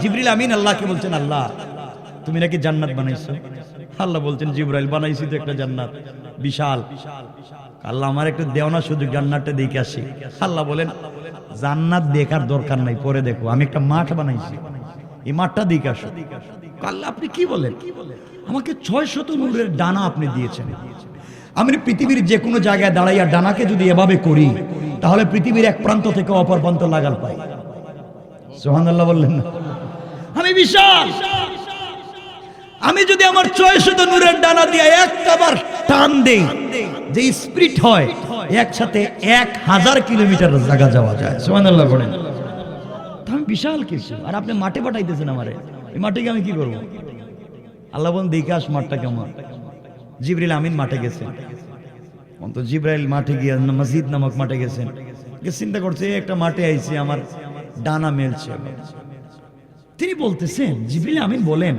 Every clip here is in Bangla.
জিবরিল আমিন, আল্লাহকে বলছেন আল্লাহ, তুমি নাকি জান্নাত বানাইছো? আল্লাহ বলছেন, জিব্রাইল, বানাইছি তো একটা জান্নাত। বিশাল। আল্লাহ আমার একটু দেও না শুধু জান্নাতটা দেখে আসি। আল্লাহ বলেন, জান্নাত দেখার দরকার নাই, পরে দেখো, আমি একটা মাঠ বানাইছি। এই মাঠটা দেখে আসো। আল্লাহ, আপনি কি বলেন? আমাকে ছয় শত নূরের ডানা আপনি দিয়েছেন। আমি পৃথিবীর যে কোনো জায়গায় দাঁড়াইয়া ডানাকে যদি এভাবে করি, তাহলে পৃথিবীর এক প্রান্ত থেকে অপর প্রান্ত লাগাল পাই। সোহান আল্লাহ বললেন না? আমি বিশাল। আমি যদি আমার ছয় শত নূরের ডানা দিয়ে একটা বার টান দেই, যে স্পিরিট হয়, একসাথে এক হাজার কিলোমিটার জায়গা যাওয়া যায়। সোহান আল্লাহ বলেন আমি বিশাল কিছু আর আপনি মাঠে পাঠাইতেছেন আমারে। এই মাঠে গিয়ে আমি কি করব? আল্লাহ বলেন, দেখে আস মাঠটা কেমন। জিবরিল আমিন মাঠে গেছেন অন্ত জিব্রাইল মাঠে গিয়ে মসজিদ নামক মাঠে গেছেন চিন্তা করছে একটা মাঠে আইছি, আমার ডানা মেলছে। তিনি বলতেছেন, জিবরিল আমিন বলেন,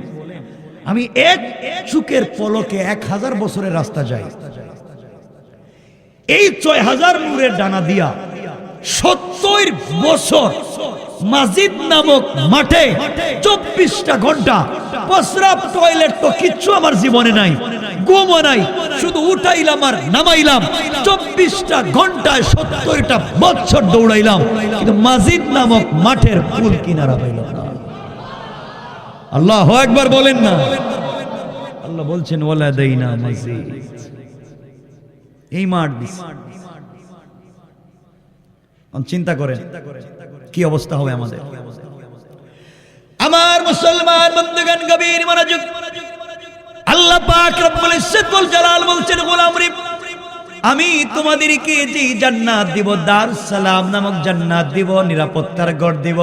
আমি এক চুকের পলকে এক হাজার বছরের রাস্তা যাই। এই ছয় হাজার নূরের ডানা দিয়া সত্তর বছর মাজিদ নামক মাঠে চব্বিশটা ঘণ্টা টয়লেট তো কিচ্ছু আমার জীবনে নাই, ঘুমও নাই, শুধু উঠাইলাম আর নামাইলাম। চব্বিশটা ঘন্টায় সত্তরটা বছর দৌড়াইলাম, কিন্তু মাজিদ নামক মাঠের ফুল কিনারা পাইলাম না। আল্লাহ একবার বলেন না। আল্লাহ বলছেন ওলা দেই না মসজিদ এই মাঠ চিন্তা করেন, কি অবস্থা হবে আমাদের? আমার মুসলমান বন্ধুগণ, গভীর মনোযোগ। আল্লাহ পাক রব্বুল ইজ্জত ওয়াল জালাল বলছেন, গোলাম রে আমি তোমাদেরকে যে জান্নাত দিব দার সালাম নামক জান্নাত দিব, নিরাপত্তার গড় দিব।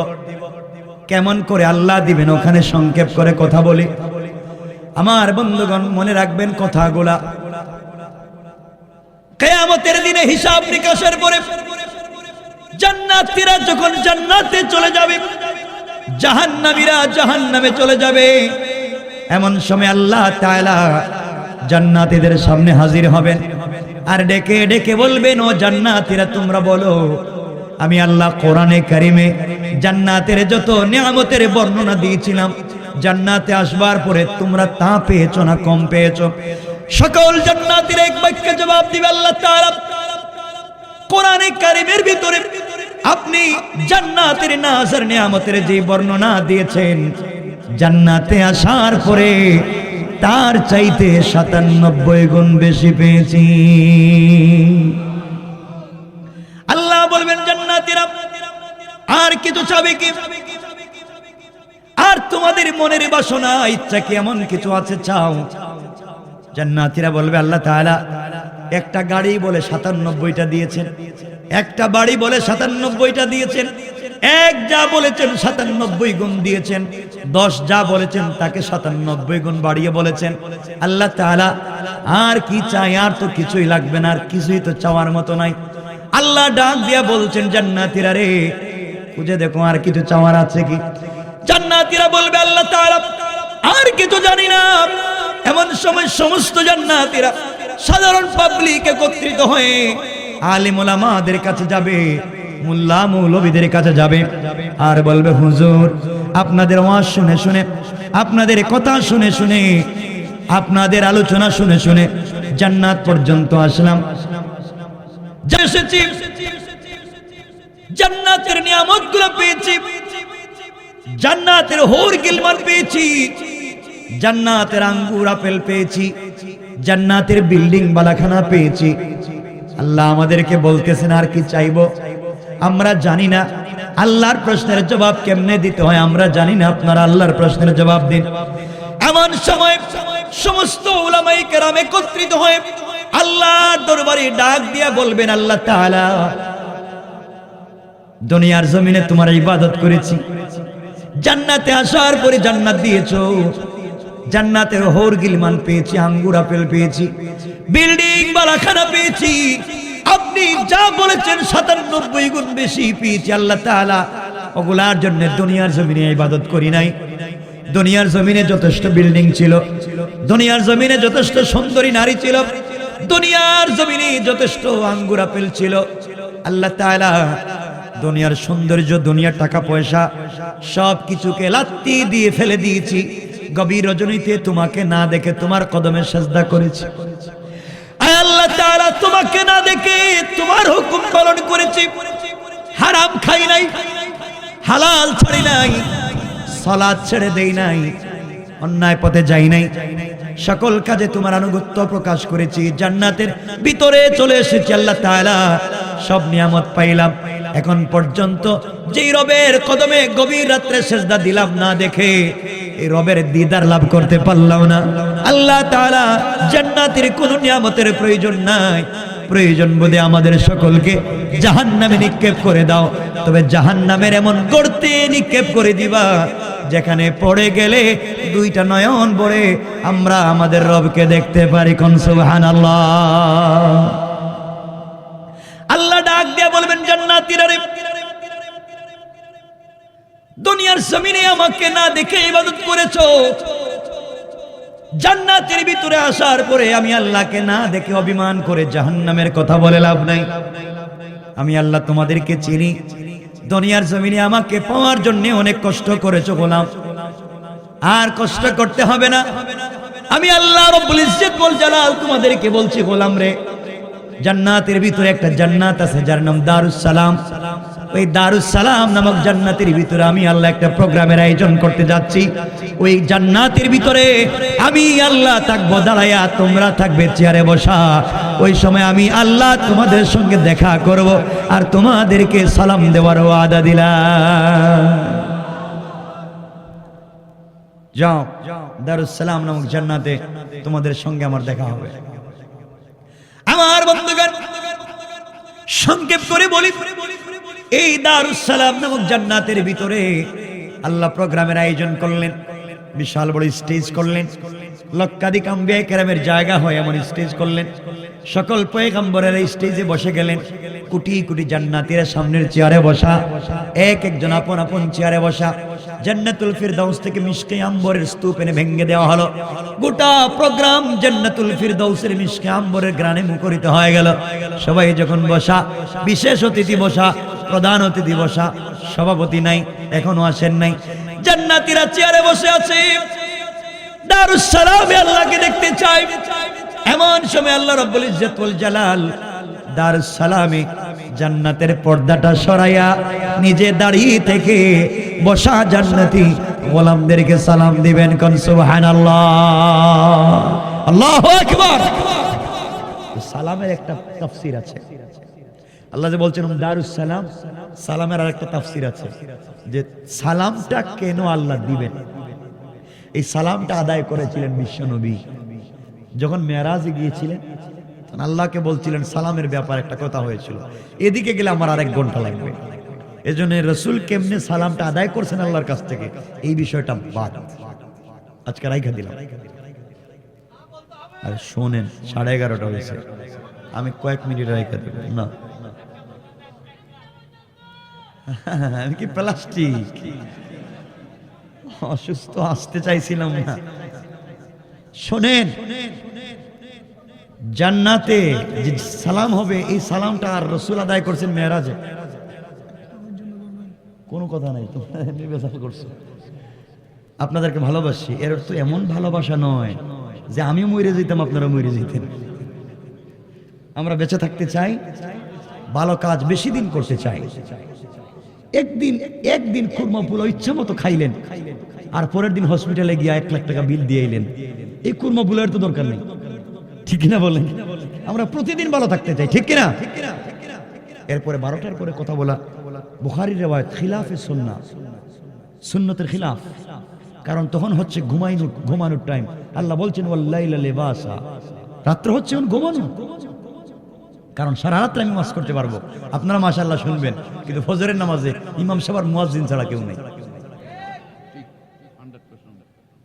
কেমন করে আল্লাহ দিবেন? ওখানে সংক্ষেপ করে কথা বলি। আমার বন্ধুগণ, মনে রাখবেন কথা কথাগুলা। কেয়ামতের দিনে হিসাব নিকাশের পরে জান্নাতীরা যখন জান্নাতে চলে যাবে, জাহান্নামীরা জাহান্নামে চলে যাবে। এমন সময় আল্লাহ তাআলা জান্নাতীদের সামনে হাজির হবেন আর ডেকে ডেকে বলবেন, ও জান্নাতীরা, তোমরা বলো, আমি আল্লাহ কোরআনে কারিমে জান্নাতের যত নিয়ামতের বর্ণনা দিয়েছিলাম, জান্নাতে আসবার পরে তোমরা তা পেয়েছ না কম পেয়েছ? সকল জান্নাতের এক বাক্যে জবাব দিবে আল্লাহ তাআলা, কোরআনে কারিমের ভিতরে আপনি জান্নাতের নাজার নিয়ামতের যে বর্ণনা দিয়েছেন, জান্নাতে আসার পরে তার চাইতে সাতানব্বই গুণ বেশি পেয়েছি। আল্লাহ বলবেন, জান্নাতীরা আর কিছু চাবে কি? আর তোমাদের মনের বাসনা, ইচ্ছা কি এমন কিছু আছে? চাও। জান্নাতীরা বলবে, আল্লাহ তাআলা একটা গাড়ি বলে সাতানব্বইটা দিয়েছেন। একটা বাড়ি বলে সাতানব্বইটা দিয়েছেন। এক যা বলেছেন সাতানব্বই গুণ দিয়েছেন। দশ যা বলেছেন তাকে সাতানব্বই গুণ বাড়িয়ে বলেছেন। আল্লাহ তাআলা আর কি চাই আর তো কিছুই লাগবে না, আর কিছুই তো চাওয়ার মতো নাই। আল্লাহ ডাক দিয়া বলছেন, জান্নাতীরা রে খুঁজে দেখো আর কিছু চাওয়ার আছে কি? জান্নাতীরা বলবে আল্লাহ তাআলা আর কিছু জানি না। এমন সময় সমস্ত জান্নাতীরা সাধারণ পাবলিক একত্রিত হয়ে আলিম ওলামাদের কাছে যাবে মুল্লা মৌলবীদের কাছে যাবে আর বলবে হুজুর আপনাদের ওয়াজ শুনে শুনে আপনাদের কথা শুনে শুনে আপনাদের আলোচনা শুনে শুনে জান্নাত পর্যন্ত আসলাম। যে এসেছি জান্নাতের নিয়ামতগুলো পেয়েছি। জান্নাতের হোর গিলমান পেয়েছি। জান্নাতের আঙ্গুর আপেল পেয়েছি। জান্নাতের বিল্ডিং বালাখানা পেয়েছি। আল্লাহ আমাদেরকে বলতেছেন, আর কি চাইব? আমরা জানি না। আল্লাহর প্রশ্নের জবাব কেমনে দিতে হয় আমরা জানি না। আপনারা আল্লাহর প্রশ্নের জবাব দিন। এমন সময় সমস্ত ওলামাই কেরাম একত্রিত হয়ে আল্লাহর দরবারে ডাক দিয়া বলবেন, আল্লাহ তাআলা দুনিয়ার জমিনে তোমার ইবাদত করেছি। জান্নাতে আসার পরে জান্নাত দিয়েছ। জান্নাতের হোর গিলমান পেয়েছি, আঙ্গুর, আপেল পেয়েছি, বিল্ডিং বালাখানা পেয়েছি। আপনি যা বলেছেন সাতানব্বই গুণ বেশি পেয়েছি আল্লাহ তাআলা। ওগুলার জন্য দুনিয়ার জমিনে ইবাদত করি নাই। দুনিয়ার জমিনে যথেষ্ট বিল্ডিং ছিল। দুনিয়ার জমিনে যথেষ্ট সুন্দরী নারী ছিল। দুনিয়ার জমিনে যথেষ্ট আঙ্গুর, আপেল ছিল। আল্লাহ তাআলা দুনিয়ার সৌন্দর্য, দুনিয়ার টাকা, পয়সা সব কিছুকে লাত্তি দিয়ে ফেলে দিয়েছি। গভীর রজনীতে তোমাকে না দেখে তোমার কদমে সাজদা করেছি। তোমাকে না দেখে তোমার হুকুম পালন করেছি। হারাম খাই নাই, হালাল ছাড়ি নাই, সালাদ ছেড়ে দেই নাই, অন্যায় পথে যাই নাই। সকল কাজে তোমার আনুগত্য প্রকাশ করেছি। জান্নাতের ভিতরে চলে এসেছি আল্লাহ তাআলা। সব নিয়ামত পাইলাম। এখন পর্যন্ত যেই রবের কদমে গভীর রাত্রে সেজদা দিলাম না দেখে এই রবের দিদার লাভ করতে পারলাম না। আল্লাহ তাআলা জান্নাতের কোন নিয়ামতের প্রয়োজন নাই। প্রয়োজন বোধে আমাদের সকলকে জাহান্নামে নিক্ষেপ করে দাও। তবে জাহান্নামের এমন গর্তে নিক্ষেপ করে দিবা, যেখানে পড়ে গেলে দুইটা নয়ন পড়ে, আমরা আমাদের রবকে দেখতে পারি কোন সুবহানাল্লাহ। আল্লাহ ডাক দিয়ে বলবেন, জান্নাতীরা দুনিয়ার জমিনে আমাকে না দেখে ইবাদত করেছ জান্নাতের ভিতরে আসার পরে আমি আল্লাহকে না দেখে অভিমান করে জাহান্নামের কথা বলে লাভ নাই। আমি আল্লাহ তোমাদেরকে চিনি। দুনিয়ার জমিনে আমাকে পাওয়ার জন্য অনেক কষ্ট করেছ গোলাম। আর কষ্ট করতে হবে না। আমি আল্লাহ রব্বুল ইজ্জত বল জালাল তোমাদেরকে বলছি গোলাম রে, জান্নাতের ভিতরে একটা জান্নাত আছে যার নাম দারুস সালাম। ওই দারুস সালাম নামক জান্নাতের ভিতরে আমি আল্লাহ একটা প্রোগ্রামের আয়োজন করতে যাচ্ছি। ওই জান্নাতের ভিতরে আমি আল্লাহ থাকব, দাঁড়াইয়া তোমরা থাকবে, চেয়ারে বসা। ওই সময় আমি আল্লাহ তোমাদের সঙ্গে দেখা করব আর তোমাদেরকে সালাম দেওয়ার ওয়াদা দিলাম। যাও দারুস সালাম নামক জান্নাতে তোমাদের সঙ্গে আমার দেখা হবে। আমার বন্ধুগণ, সংক্ষেপ করে বলি এই দারুস সালাম নামক জান্নাতের ভিতরে আল্লাহ প্রোগ্রামের আয়োজন করলেন, বিশাল বড় স্টেজ করলেন, লক্ষাধিক আম্বিয়া কেরামের জায়গা হয় এমন স্টেজ করলেন, সকল পয়গাম্বরের এই স্টেজে বসে গেলেন, কোটি কোটি জান্নাতীরা সামনের চেয়ারে বসা, এক একজন আপন আপন চেয়ারে বসা, জান্নাতুল ফিরদাউস থেকে মিশকে আম্বরের স্তূপ এনে ভেঙে দেওয়া হলো, গোটা প্রোগ্রাম জান্নাতুল ফিরদাউসের মিশকে আম্বরের গ্রানে মুখরিত হয়ে গেল, সবাই যখন বসা, বিশেষ অতিথি বসা প্রধান অতিথি বসা, সভাপতি নাই, এখনও আসেন নাই। জান্নাতীরা চেয়ারে বসে আছে। দারুস সালামে আল্লাহকে দেখতে চাই। এমন সময় আল্লাহ রব্বুল ইজ্জতুল জালাল দারুস সালামে জান্নাতের পর্দাটা সরাইয়া নিজে দাঁড়িয়ে থেকে বসা জান্নাতি গোলামদেরকে সালাম দিবেন, কোন সুবহানাল্লাহ। আল্লাহু আকবার। সালামের একটা তাফসীর আছে। আল্লাহ যে বলছেন দারুস সালাম। সালামের আর একটা তাফসীর আছে যে সালামটা কেন আল্লাহ দিবেন? এই সালামটা আদায় করেছিলেন বিশ্বনবী। যখন মেয়ারাজে গিয়েছিলেন আল্লাহকে বলছিলেন, সালামের ব্যাপার একটা কথা হয়েছিল। এদিকে গেলে আমার আরেক ঘণ্টা লাগবে। এই এজন্য রসুল কেমনে সালামটা আদায় করছেন আল্লাহর কাছ থেকে, এই বিষয়টা বাদ। আজকে রাইখা দিলাম। আর শোনেন, সাড়ে এগারোটা হয়েছে। আমি কয়েক মিনিট রাইখা দেব না। কি প্লাস্টিক। অসুস্থ আসতে চাইছিলাম না। শোনেন, জান্নাতে যে সালাম হবে, এই সালামটা আর রসুল আদায় করছেন মেয়েরাজে। কোনো কথা নাই তো নির্বেচাল করছ। আপনাদেরকে ভালোবাসি, এর তো এমন ভালোবাসা নয় যে আমিও মরে যেতাম, আপনারা মরে যেতেন। আমরা বেঁচে থাকতে চাই, ভালো কাজ বেশি দিন করতে চাই। একদিন একদিন খুরমা পুলো ইচ্ছা মতো খাইলেন। আর পরের দিন হসপিটালে গিয়ে এক লাখ টাকা বিল দিয়ে এলেন এই কুরমা বুলের তো দরকার নেই। ঠিক কিনা বলেন? আমরা প্রতিদিন ভালো থাকতে চাই, ঠিক কিনা? এরপরে বারোটার পরে কথা বলা। বুখারির রেওয়ায়ত, খিলাফে সুন্না সুন্নতের খিলাফ। কারণ তখন হচ্ছে ঘুমাইনু ঘুমানোর টাইম আল্লাহ বলছেন ওয়াল্লাইলা লিবাসা। রাত্র হচ্ছে ঘুমানো। কারণ সারা রাত্রে আমি মাস করতে পারব। আপনারা মাশাআল্লাহ শুনবেন, কিন্তু ফজরের নামাজে ইমাম সাহেব মুয়াজ্জিন ছাড়া কেউ নেই।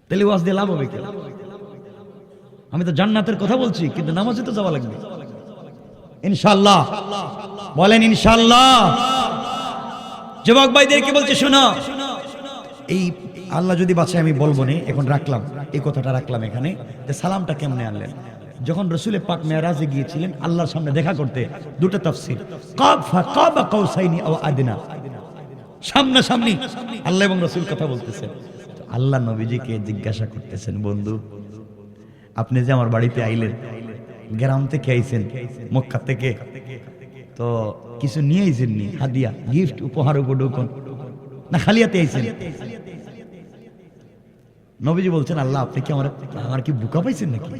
তাহলে ওয়াজ দিয়ে লাভ হবে কি? আমি তো জান্নাতের কথা বলছি, কিন্তু নামাজে তো যাওয়া লাগবে। ইনশাআল্লাহ। বলেন ইনশাআল্লাহ। যুবক ভাইদেরকে বলছে, শোনো। এই আল্লাহ যদি বাঁচায় আমি বলব না, এখন রাখলাম। এই কথাটা রাখলাম এখানে। যে সালামটা কেমনে আনলেন? যখন রসুলের পাক মেয়ারাজে গিয়েছিলেন, আল্লাহর সামনে দেখা করতে, দুটো কাবা আদিনা। সামনাসামনি আল্লাহ এবং রসুল কথা বলতেছেন। আল্লাহ নবীজিকে জিজ্ঞাসা করতেছেন, বন্ধু, আপনি যে আমার বাড়িতে আইলেন, গ্রাম থেকে আইছেন, মক্কা থেকে, তো কিছু নিয়ে আইছেন নি হাদিয়া, গিফট, উপহার, উপঢৌকন, না খালি হাতে আইছেন? নবীজি বলছেন, আল্লাহ, আপনি কি আমার আমার কি বুকা পাইছেন নাকি?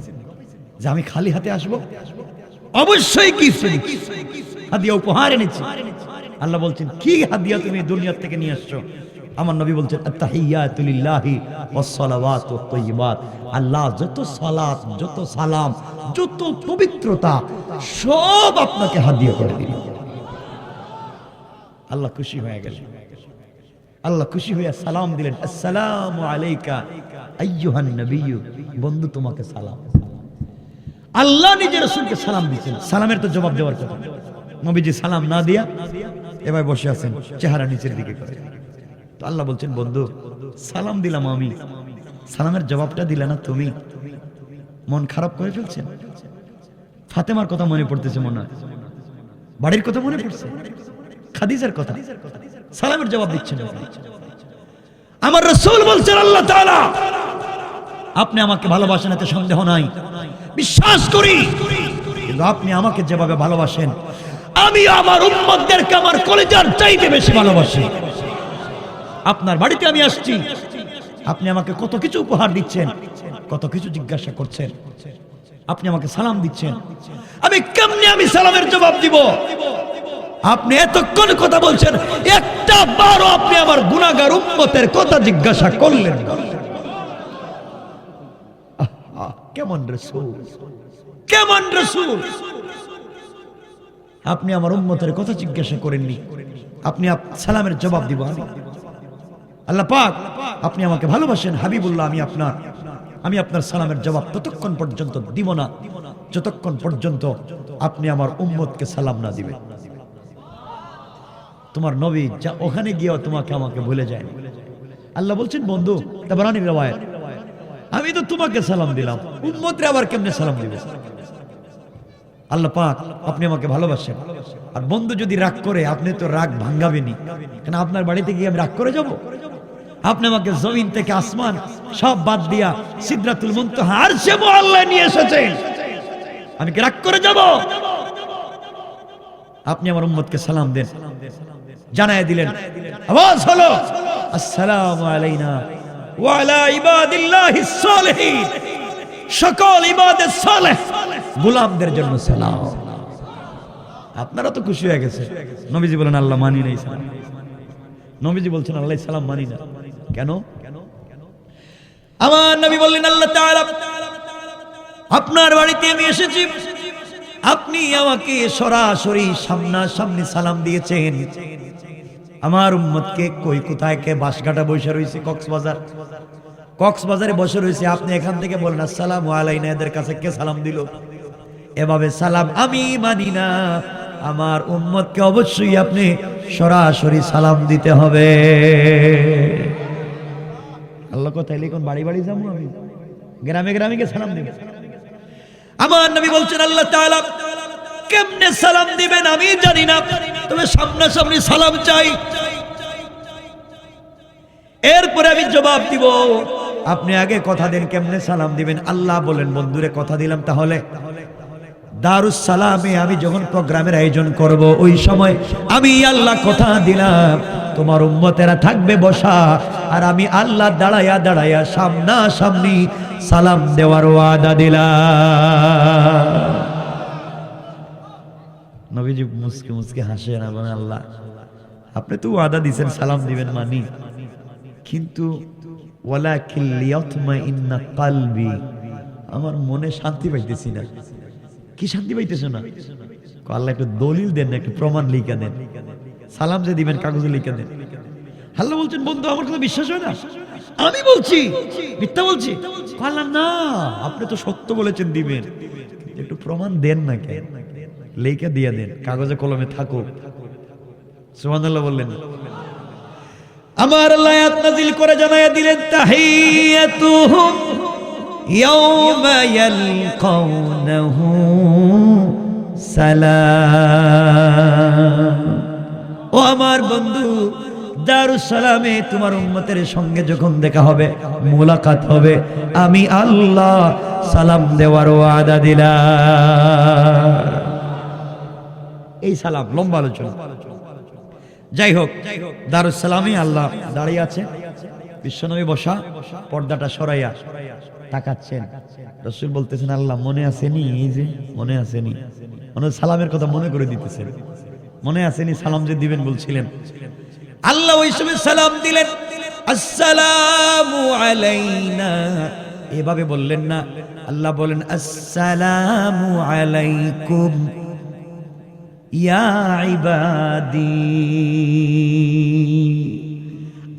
যে আমি খালি হাতে আসব? অবশ্যই গিফট হাদিয়া উপহার এনেছি। আল্লাহ বলছেন কি হাদিয়া তুমি দুনিয়ার থেকে নিয়ে আসছো? আমার নবী বলছেন আত্তাহিয়াতু লিল্লাহি ওয়াস সালাওয়াতু তাইয়্যিবাত আল্লাহ যত সালাত যত সালাম যত পবিত্রতা সব আপনাকে হাদিয়া করে দিল আল্লাহ খুশি হয়ে গেল আল্লাহ খুশি হয়ে সালাম দিলেন আসসালামু আলাইকা আইয়ুহান নবিয়্যু। বন্ধু তোমাকে সালাম। আল্লাহ নিজের রসুলকে সালাম দিয়েছেন। সালামের তো জবাব দেওয়ার কথা। নবীজি সালাম না দিয়া এবার বসে আছেন, চেহারা নিচের দিকে করে। তো আল্লাহ বলছেন, বন্ধু, সালাম দিলাম আমি। সালামের জবাবটা দিলে না তুমি? মন খারাপ করে ফেলছেন? ফাতেমার কথা মনে পড়তেছে মনে হয়। বাড়ির কথা মনে পড়ছে? খাদিজার কথা। সালামের জবাব দিচ্ছেন। আমার রসুল বলছেন, আল্লাহ আপনি আমাকে ভালোবাসেন, এতে সন্দেহ নাই। বিশ্বাস করি। কিন্তু আপনি আমাকে যেভাবে ভালোবাসেন আমি আমার উম্মতদেরকে আমার কলেজার চাইতে বেশি ভালোবাসি। আপনার বাড়িতে আমি আসছি। আপনি আমাকে কত কিছু উপহার দিচ্ছেন কত কিছু জিজ্ঞাসা করছেন। আপনি আমাকে সালাম দিচ্ছেন। আমি কেমনে আমি সালামের জবাব দিব? আপনি এতক্ষণ কথা বলছেন একটা বারও আপনি আমার গুনাগার উম্মতের কথা জিজ্ঞাসা করলেন না। আহা, কেমন রসুল? কেমন রসুল? আপনি আমার উম্মতের কথা জিজ্ঞাসা করেননি। আপনি সালামের জবাব দিব আল্লাহ পাক, আপনি আমাকে ভালোবাসেন, হাবিবুল্লাহ, আমি আপনার আমি আপনার সালামের জবাব ততক্ষণ পর্যন্ত দিব না। যতক্ষণ পর্যন্ত আপনি আমার উম্মতকে সালাম না দিবেন। তোমার নবী যা ওখানে গিয়েও তোমাকে আমাকে ভুলে যায় আল্লাহ বলছেন, বন্ধু তাবারানি রেওয়ায়ত। আমি তো তোমাকে সালাম দিলাম। উম্মতরে আবার কেমনে সালাম দিবে? আল্লাহ পাক, আপনি আমাকে ভালোবাসেন। আর বন্ধু যদি রাগ করে, আপনি তো রাগ ভাঙ্গাবেনি কেন আপনার বাড়িতে গিয়ে আমি রাগ করে যাব? আপনি আমাকে জমিন থেকে আসমান সব বাদ দিয়া সিদ্ধাতুল মুনতাহা আর সে আল্লাহ নিয়ে এসেছেন। আমি কি রাগ করে যাব? আপনি আমার উম্মতকে সালাম দেন। জানায় দিলেন। আওয়াজ হলো, আসসালামু আলাইনা। সকল ইবাদের সালেহ। জন্য সালাম। আপনারা তো খুশি হয়ে গেছে নবীজি বলেন, আল্লাহ মানি নাই নবীজি বলছেন, আল্লাহ সালাম মানি না। কেন? আমার নবী বললেন, আল্লাহ আপনার বাড়িতে আমি এসেছি। আপনি আমাকে সরাসরি সামনাসামনি সালাম দিয়েছেন। আমার উম্মতকে কই, কোথায় কে বাসঘাটা বসে রয়েছে কক্সবাজার। কক্সবাজারে বসে রয়েছে আপনি এখান থেকে বলেন, আসসালামু আলাইনা। এদের কাছে কে সালাম দিল? এভাবে সালাম আমি মানি না। আমার উম্মতকে অবশ্যই আপনি সরাসরি সালাম দিতে হবে। আল্লাহ কোথায় লিখুন বাড়ি বাড়ি যাব আমি? গ্রামে গ্রামে গিয়ে সালাম দিব? আমার নবী বলছেন, আল্লাহ তাআলা কেমনে সালাম দিবেন আমি জানি না, তবে সামনাসামনি সালাম চাই। এরপরে আমি জবাব দিব, আপনি আগে কথা দেন, কেমনে সালাম দিবেন? আল্লাহ বলেন, বন্ধুরে, কথা দিলাম তাহলে। দারুস সালামে আমি যখন প্রোগ্রামের আয়োজন করব, ওই সময় আমি আল্লাহ কথা দিলাম। তোমার উম্মতেরা থাকবে বসা, আর আমি আল্লাহ দাঁড়ায়া দাঁড়ায়া সামনা সামনি সালাম দেওয়ার ওয়াদা দিলাম। নবীজি মুসকে মুসকে হাসে না বলেন আল্লাহ। আপনি তো ওয়াদা দিছেন, সালাম দিবেন মানি। কিন্তু আমার মনে শান্তি পাইতেছি না। কি শান্তি পাইতেছো না? আল্লাহ একটু দলিল দেন না একটু প্রমাণ লিখে দেন। সালাম যে দিবেন, কাগজে লিখে দেন। আল্লাহ বলছেন, বন্ধু, আমার কথা বিশ্বাস হয় না? আমি বলছি, মিথ্যা বলছি। আল্লাহ, না, আপনি তো সত্য বলেছেন দিবেন। একটু প্রমাণ দেন না কেন? লেখা দিয়ে দেন, কাগজে কলমে থাকো সুবহানাল্লাহ বললেন। আমার লায়াত নাজিল করে জানাইয়া দিলেন তাহিয়াতুহুম ইয়াউমা ইয়ালকাউনাহু সালাম। ও আমার বন্ধু দারুসালামে তোমার উম্মতের সঙ্গে যখন দেখা হবে, মোলাকাত হবে, আমি আল্লাহ সালাম দেওয়ার ওয়াদা দিলাম। এই সালাম, লম্বা আলোচনা। যাই হোক দারুসালামে আল্লাহ দাঁড়িয়ে আছে। বিশ্বনবী বসা, পর্দাটা সরাইয়া তাকাচ্ছেন। রসুল বলতেছেন, আল্লাহ, মনে আসেনি এই যে, মনে আসেনি। মনে সালামের কথা মনে করে দিতেছেন। মনে আসেনি, সালাম যে দিবেন বলছিলেন। আল্লাহ ওই সময় সালাম দিলেন, আসসালামু আলাইনা। এভাবে বললেন না, আল্লাহ বলেন, আসসালামু আলাইকুম।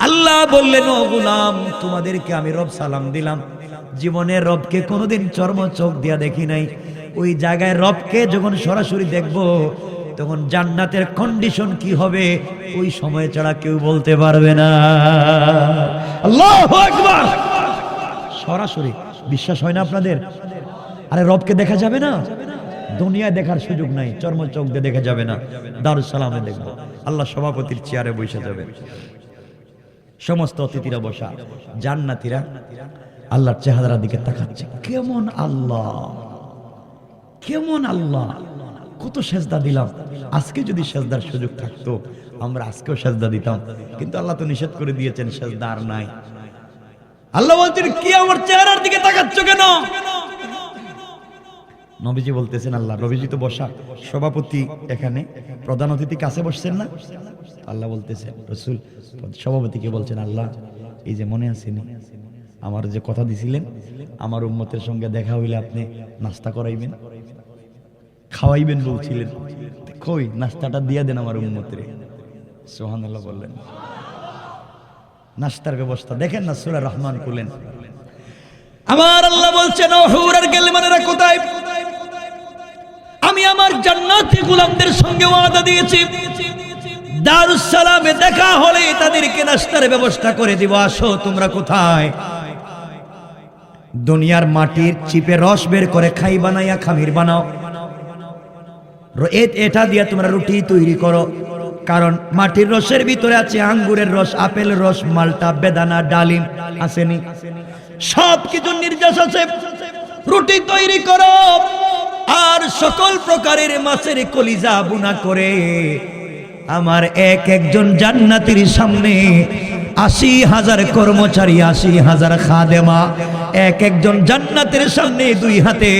আল্লাহ বললেন, ও গুলাম, তোমাদেরকে আমি রব সালাম দিলাম। জীবনে রবকে কোনোদিন চর্ম চোখ দিয়া দেখি নাই। ওই জায়গায় রবকে যখন সরাসরি দেখব, তখন জান্নাতের কন্ডিশন কি হবে, ওই সময় ছাড়া কেউ বলতে পারবে না। সরাসরি, বিশ্বাস হয় না আপনাদের? আরে রবকে দেখা যাবে না? দুনিয়ায় দেখার সুযোগ নাই চর্ম দিয়ে দেখা যাবে না। দারুস সালামে দেখব। আল্লাহ সভাপতির চেয়ারে বসে যাবে। সমস্ত অতিথিরা বসা। জান্নাতিরা আল্লাহর চেহারার দিকে তাকাচ্ছে। কেমন আল্লাহ! কেমন আল্লাহ! কত সেজদা দিলাম। আজকে যদি সেজদার সুযোগ থাকতো, আমরা আজকেও সেজদা দিতাম। কিন্তু আল্লাহ তো নিষেধ করে দিয়েছেন, সেজদা আর নাই। আল্লাহ বলছেন, কি আমার চেহারার দিকে তাকাচ্ছ কেন? নবীজি বলতেছেন, আল্লাহ, নবীজি তো বসা, সভাপতি এখানে, প্রধান অতিথি কাছে বসছেন না? আল্লাহ বলতেছেন, রসুল, সভাপতিকে বলছেন, আল্লাহ, এই যে মনে আসেনি আমার যে কথা দিছিলেন, আমার উম্মতের সঙ্গে দেখা হইলে আপনি নাস্তা করাইবেন, খাওয়াইবেন বলছিলেন। কই, নাস্তাটা দিয়ে দেন আমার উম্মতের। সোহান আল্লাহ বললেন। নাস্তার ব্যবস্থা, দেখেন না সুরা রহমান কুলেন আমার আল্লাহ বলছেন গেলমানেরা কোথায়? আমি আমার জান্নাতি গোলামদের সঙ্গে ওয়াদা দিয়েছি। দারুস সালামে দেখা হলে তাদেরকে নাস্তার ব্যবস্থা করে দিব। আসো, তোমরা কোথায়? দুনিয়ার মাটির চিপে রস বের করে খাই বানাইয়া খামির বানাও। এটা দিয়ে তোমরা রুটি তৈরি করো। কারণ মাটির রসের ভিতরে আছে আঙ্গুরের রস আপেল রস, মালটা, বেদানা, ডালিম, আসেনি? সব কিছু নির্যাস আছে। রুটি তৈরি করো। আর সকল প্রকারের মাছের কলিজা বুনা করে আমার এক একজন জান্নাতির সামনে আশি হাজার কর্মচারী, আশি হাজার খাদেমা, এক একজন জান্নাতের সামনে দুই হাতে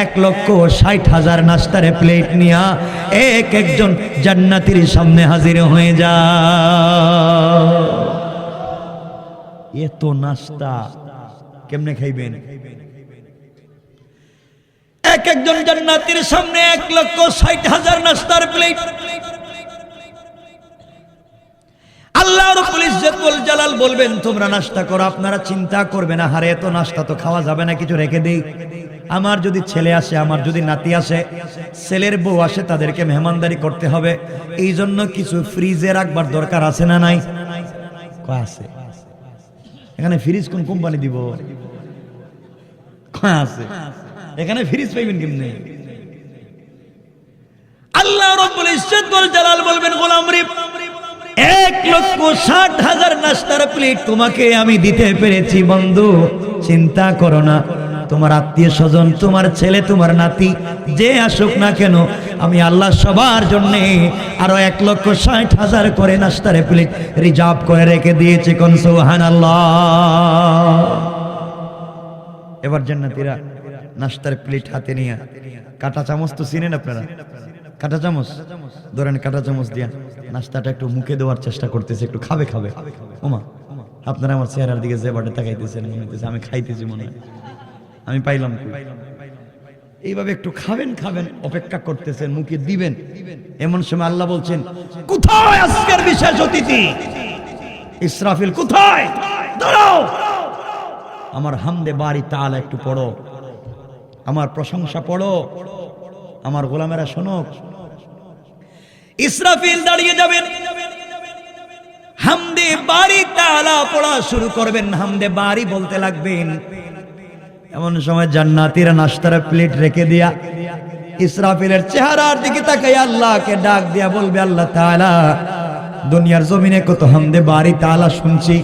এক লক্ষ ষাট হাজার নাস্তার প্লেট নিয়া এক একজন জান্নাতির সামনে হাজির হয়ে যা। এত নাস্তা কেমনে খাইবেন? এক একজন জান্নাতির সামনে এক লক্ষ ষাট হাজার নাস্তার প্লেট জালাল বলবেন, তোমরা নাস্তা করো, আপনারা চিন্তা না, হারে এত নাস্তা তো খাওয়া যাবে না, কিছু রেখে আমার যদি ছেলে আসে, আমার যদি নাতি আসে, ছেলের বউ আসে, তাদেরকে মেহমানদারি করতে হবে। এই জন্য কিছু ফ্রিজে রাখবার দরকার আছে না নাই? আছে। এখানে ফ্রিজ কোন কোম্পানি দিব? আছে? এখানে ফ্রিজ পাইবেন কেমনে? আল্লাহ রব্বুল ইজ্জত ওয়াল জালাল বলবেন, গোলাম রে, এক লক্ষ ষাট হাজার নাস্তার প্লেট তোমাকে আমি দিতে পেরেছি, বন্ধু। চিন্তা করো না। তোমার আত্মীয় স্বজন, তোমার ছেলে, তোমার নাতি, যে আসুক না কেন, আমি আল্লাহ সবার জন্য আরও এক লক্ষ ষাট হাজার করে নাস্তার প্লেট রিজার্ভ করে রেখে দিয়েছে, কোন সুহান আল্লাহ এবার জান্নাতীরা নাস্তার প্লেট হাতে নিয়ে। কাটা চামচ তো চিনেন আপনারা? কাটা চামচ? ধরেন কাটা চামচ দিয়া নাস্তাটা একটু মুখে দেওয়ার চেষ্টা করতেছে, একটু খাবে খাবে। ওমা, আপনারা আমার চেহারার দিকে যে বাটে তাকাইতেছেন, মনে আমি খাইতেছি মনে আমি পাইলাম? এইভাবে একটু খাবেন খাবেন, অপেক্ষা করতেছেন, মুখে দিবেন। এমন সময় আল্লাহ বলছেন, কোথায় আজকের বিশেষ অতিথি? ইসরাফিল, কোথায়? দাঁড়াও! আমার হামদে বাড়ি তাল একটু পড়ো। আমার প্রশংসা পড়ো। আমার গোলামেরা শোনো ইসরাফিল দাঁড়িয়ে যাবেন। হামদে বাড়ি তালা পড়া শুরু করবেন। হামদে বাড়ি বলতে লাগবেন, এমন সময় জান্নাতীরা নাস্তার প্লেট রেখে দিয়া ইসরাফিলের চেহারার দিকে তাকাই আল্লাহকে ডাক দিয়া বলবে, আল্লাহ তাআলা, দুনিয়ার জমিনে কত হামদে বাড়ি তাআলা শুনছি।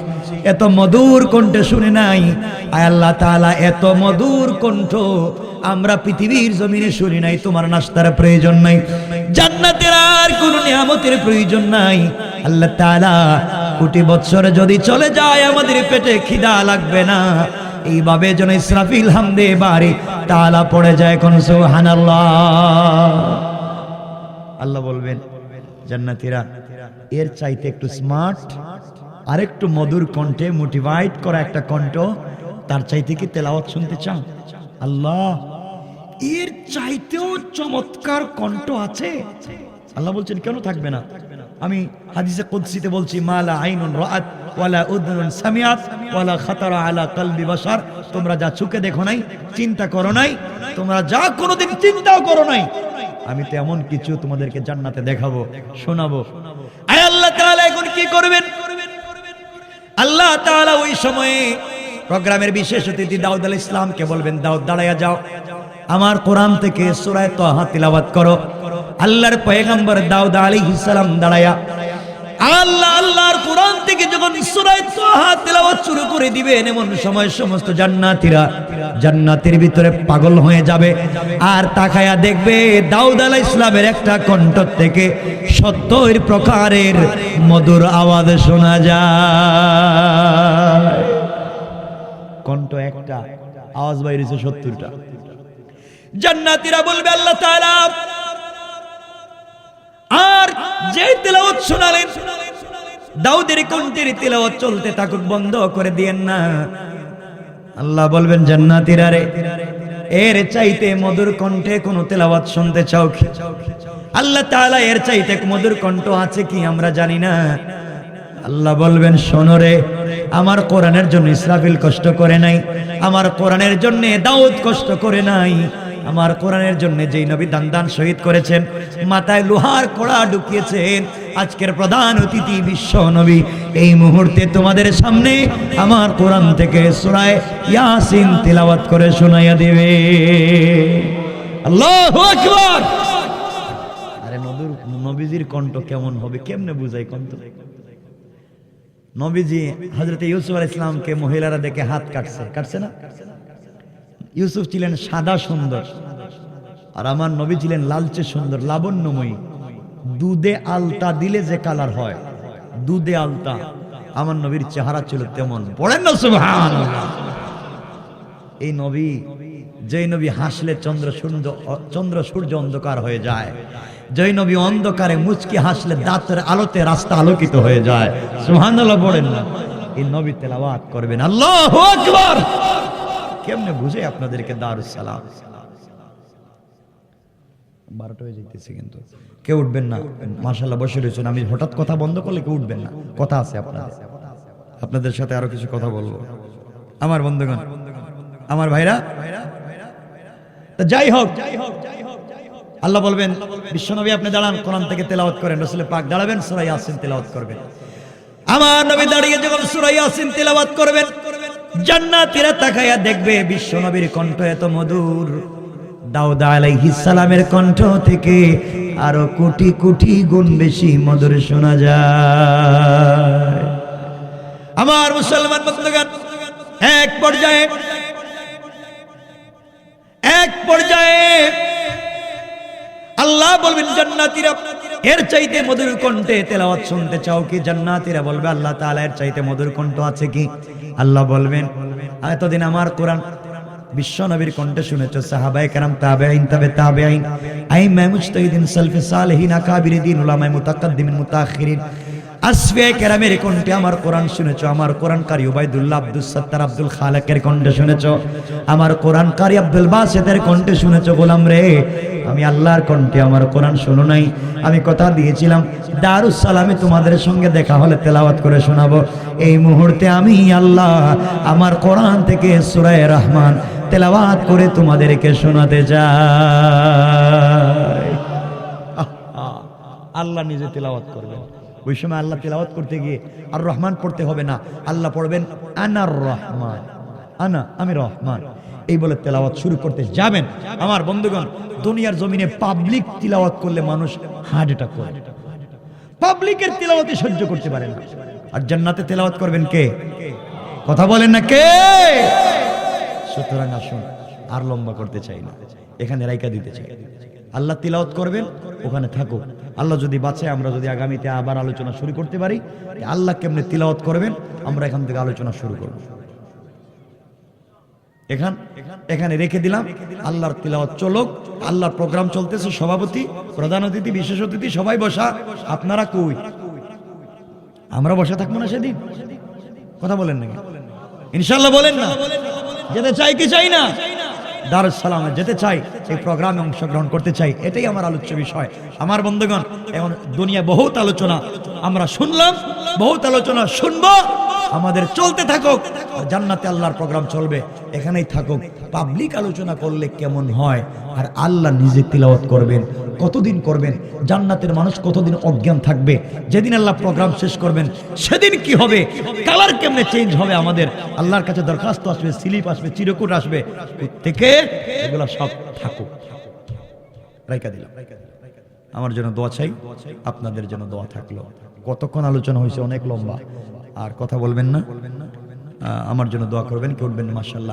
এত মধুর কণ্ঠে শুনে নাই। আয় আল্লাহ তাআলা, এত মধুর কণ্ঠ আমরা পৃথিবীর জমিনে শুনি নাই, তোমার নাস্তার প্রয়োজন নাই। জান্নাতের আর কোনো নিয়ামতের প্রয়োজন নাই। আল্লাহ তাআলা, কোটি বছর যদি চলে যায় আমাদের পেটে খিদা লাগবে না। এইভাবে যেন ইসরাফিল হামদে বাড়ি তালা পড়ে যায় কোন সুবহানাল্লাহ। আল্লাহ বলবেন, জান্নাতীরা, এর চাইতে একটু স্মার্ট আর একটু মধুর কণ্ঠে মোটিভাইট করা একটা কণ্ঠ, তার চাইতে কি তেলাওয়াত শুনতে চান আল্লাহ, এর চাইতেও চমৎকার কণ্ঠ আছে। আল্লাহ বলছেন, কেন থাকবে না? আমি হাদিসে কুদসিতে বলছি মালা আইনুন রাআত ওয়ালা উদনুন সামিআত ওয়ালা খাতারা আলা কলবি বাশার। তোমরা যা চোখে দেখো নাই, চিন্তা করো নাই, তোমরা যা কোনোদিন চিন্তাও করো নাই, আমি তো এমন কিছু তোমাদেরকে জান্নাতে দেখাবো, শোনাবো। আয় আল্লাহ তাআলা, এখন কি করবেন? আল্লাহ তাআলা ওই সময়ে প্রোগ্রামের বিশেষ অতিথি দাউদ আল ইসলামকে বলবেন, দাউদ দাঁড়াইয়া যাও। আমার কোরআন থেকে সুরায় তাহা তিলাওয়াত করো। আল্লাহর পয়গম্বর দাউদ আলী ইসলাম দাঁড়াইয়া আল্লাহ, আল্লাহর কোরআন থেকে যখন শুরু করে দিবেন, এমন সময় সমস্ত জান্নাতীরা জান্নাতের ভিতরে পাগল হয়ে যাবে। আর তাকায়া দেখবে দাউদ আলাইহিস ইসলামের একটা কণ্ঠ থেকে সত্তর প্রকারের মধুর আওয়াজ শোনা যায়। কণ্ঠ একটা, আওয়াজ বাইরেছে সত্তরটা। জান্নাতীরা বলবে, আল্লাহ তাআলা আর যে তেলাওয়াত শোনালেন, দাউদের কণ্ঠের তেলাওয়াত চলতে থাকুক, বন্ধ করে দিয়েন না। আল্লাহ বলবেন, জান্নাতীরা রে, এর চাইতে মধুর কণ্ঠে কোনো তেলাওয়াত শুনতে চাও কি? আল্লাহ তাআলা এর চাইতে মধুর কণ্ঠ আছে কি আমরা জানি না। আল্লাহ বলবেন, শোনো রে, আমার কোরআনের জন্য ইসরাফিল কষ্ট করে নাই, আমার কোরআনের জন্য দাউদ কষ্ট করে নাই। আমার কোরআনের জন্য যেই নবী দান দান শহীদ করেছেন, মাথায় লোহার কড়া ঢুকিয়েছেন, আজকের প্রধান অতিথি বিশ্ব নবী। এই মুহূর্তে তোমাদের সামনে আমার কোরআন থেকে সুরায় ইয়াসিন তিলাওয়াত করে শোনাইয়া দেবে। আল্লাহু আকবার! আরে নদুর নবীজির কণ্ঠ কেমন হবে, কেমনে বুঝাই কণ্ঠ? নবীজি হজরত ইউসুফ আল ইসলামকে মহিলারা দেখে হাত কাটছে কাটছে না? ইউসুফ ছিলেন সাদা সুন্দর। আর আমার নবী ছিলেন লালচে সুন্দর, লাবণ্যময়ী। দুধে আলতা দিলে যে কালার হয়, দুধে আলতা। আমার নবীর চেহারা ছিল তেমন। পড়েন না, সুবহানাল্লাহ। এই নবী, যেই নবী হাসলে চন্দ্র সূর্য চন্দ্র সূর্য অন্ধকার হয়ে যায়। যেই নবী অন্ধকারে মুচকি হাসলে দাঁতের আলোতে রাস্তা আলোকিত হয়ে যায়। সুবহানাল্লাহ, পড়েন না। এই নবী তেলাওয়াত করবেন। আল্লাহ কেমনে বুঝে আপনাদেরকে দারুস সালাম বারোটা হয়ে যেতেছে কিন্তু। কেউ উঠবেন না। বসে রয়েছেন। আমি হঠাৎ কথা বন্ধ করলে কেউ উঠবেন না। কথা আছে আপনাদের। আপনাদের সাথে আরও কিছু কথা বলব। আমার বন্ধুগণ, আমার ভাইরা, তা যাই হোক, আল্লাহ বলবেন, বিশ্বনবী আপনি দাঁড়ান, কোরআন থেকে তেলাওয়াত করেন রসুল পাক দাঁড়াবেন সুরাই তেলাওয়াত করবেন। আমার নবী দাঁড়িয়ে যখন সুরাই আসিন তেলাওয়াত করবেন জান্নাতীরা তাকায়া দেখবে বিশ্বনবীর কণ্ঠ এত মধুর। দাউদ আলাইহিস সালামের কণ্ঠ থেকে আরও কোটি কোটি গুণ বেশি মধুর শোনা যায়। আমার মুসলমান বন্ধুগণ, এক পর্যায়ে এক পর্যায়ে আল্লাহ বলবেন, জান্নাতীরা এর চাইতে মধুর কণ্ঠে তেলাওয়াত শুনতে চাও কি জান্নাতীরা বলবে? আল্লাহ তাআলা এর চাইতে মধুর কণ্ঠ আছে কি? আল্লাহ বলবেন, এতদিন আমার কোরআন বিশ্ব নবীর কণ্ঠে শুনেছো, সাহাবায়ে কেরাম, তাবেঈন, তাবে তাবেঈন আইমা মুজতাহিদিন, সালফে সালেহিন আকাবিরিদিন উলামায়ে মুতাকাদ্দিমিন মুতাআখিরিন আসফিয়া কেরামের কণ্ঠে আমার কোরআন শুনেছো, আমার কোরআন কারি উবাইদুল্লাহ আব্দুল সত্তার আব্দুল খালেকের কণ্ঠে শুনেছো, আমার কোরআন কারি আব্দুল বাসেদের কণ্ঠে শুনেছো গোলাম রে। আমি আল্লাহর কণ্ঠে আমার কোরআন শুনো নাই, আমি কথা দিয়েছিলাম, দারুস সালামে তোমাদের সঙ্গে দেখা হলে তেলাওয়াত করে শোনাবো। এই মুহূর্তে আমি আল্লাহ আমার কোরআন থেকে সুরায় রহমান তেলাওয়াত করে তোমাদেরকে শোনাতে চাই। আল্লাহ নিজে তেলাওয়াত করবেন। ওই সময় আল্লাহ তেলাওয়াত করতে গিয়ে আর রহমান পড়তে হবে না। আল্লাহ পড়বেন আনার রহমান, আনা, আমি রহমান। এই বলে তেলাওয়াত শুরু করতে যাবেন। আমার বন্ধুগণ, দুনিয়ার জমিনে পাবলিক তিলাওয়াত করলে মানুষ হার্ট অ্যাটাক করে। পাবলিকের তেলাওয়াতে সহ্য করতে পারে না। আর জান্নাতে তেলাওয়াত করবেন কে? কথা বলেন না কে? সুতরাং আসুন, আর লম্বা করতে চাই না। এখানে রাইকা দিতে চাই। আল্লাহ তিলাওয়াত করবেন, ওখানে থাকুক। আল্লাহ যদি বাঁচে, আমরা যদি আগামীতে আবার আলোচনা শুরু করতে পারি আল্লাহ কেমনে তিলাওয়াত করবেন? আমরা এখান থেকে আলোচনা শুরু করব। এখান, এখানে রেখে দিলাম, আল্লাহর তিলাওয়াত চলুক, আল্লাহর প্রোগ্রাম চলতেছে, সভাপতি, প্রধান অতিথি, বিশেষ অতিথি, সবাই বসা। আপনারা কই? আমরা বসে থাকব না সেদিন? কথা বলেন নাকি? ইনশাল্লাহ বলেন না। যেতে চাই কি চাই না? দারুস সালামে যেতে চাই, এই প্রোগ্রামে অংশগ্রহণ করতে চাই, এটাই আমার আলোচ্য বিষয়। আমার বন্ধুগণ, এখন দুনিয়া বহুত আলোচনা, আমরা শুনলাম, বহুত আলোচনা শুনব। আমাদের চলতে থাকুক। আর জান্নাতে আল্লাহর প্রোগ্রাম চলবে, এখানেই থাকুক। পাবলিক আলোচনা করলে কেমন হয়? আর আল্লাহ নিজে তিলাওয়াত করবেন। কতদিন করবেন? জান্নাতের মানুষ কতদিন অজ্ঞান থাকবে? যেদিন আল্লাহ প্রোগ্রাম শেষ করবেন, সেদিন কি হবে? কালার কেমনে চেঞ্জ হবে আমাদের? আল্লাহর কাছে দরখাস্ত আসবে, স্লিপ আসবে, চিরকুট আসবে। থেকে এগুলো সব থাকুক। রাইকা দিলাম। আমার জন্য দোয়া চাই, আপনাদের জন্য দোয়া থাকল। কতক্ষণ আলোচনা হয়েছে? অনেক লম্বা। আর কথা বলবেন না। আমার জন্য দোয়া করবেন কি উঠবেন মাসাল্লাহ